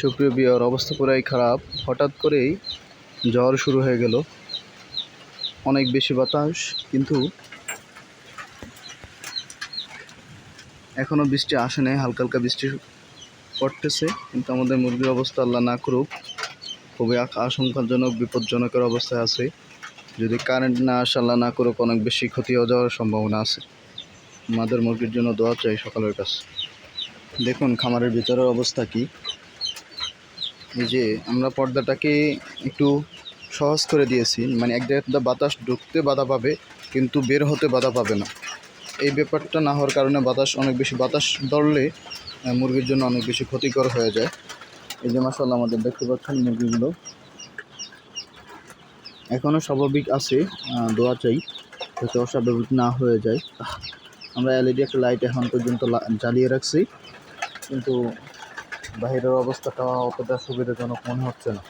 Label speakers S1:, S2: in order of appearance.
S1: সুপ্রিয় বিয়ার অবস্থা পুরাই খারাপ। হঠাৎ করেই জ্বর শুরু হয়ে গেল। অনেক বেশি বাতাস, কিন্তু এখনও বৃষ্টি আসে নাই, হালকা হালকা বৃষ্টি পড়তেছে, কিন্তু আমাদের মুরগির অবস্থা আল্লাহ না করুক, খুবই আশঙ্কাজনক, বিপজ্জনকের অবস্থায় আছে। যদি কারেন্ট না আসে, আল্লাহ না করুক, অনেক বেশি ক্ষতি হয়ে যাওয়ার সম্ভাবনা আছে। আমাদের মুরগির জন্য দোয়া চাই সকালের কাছে। দেখুন, খামারের ভিতরের অবস্থা কি। এই যে আমরা পর্দাটাকে একটু সহজ করে দিয়েছি মানে এক জায়গায় বাতাস ঢুকতে বাধা পাবে, কিন্তু বের হতে বাধা পাবে না। এই ব্যাপারটা না হওয়ার কারণে বাতাস অনেক বেশি, বাতাস ধরলে মুরগির জন্য অনেক বেশি ক্ষতিকর হয়ে যায়। এই যে মাসাল্লাহ আমাদের দেখতে পাচ্ছেন মুরগিগুলো। এখনও স্বাভাবিক আছে দোয়া চাই, যাতে অস্বাভাবিক না হয়ে যায়। আমরা এলইডি একটা লাইট এখন পর্যন্ত জ্বালিয়ে রাখছি, কিন্তু বাইরের অবস্থাটা অতটা সুবিধাজনক মনে হচ্ছে না।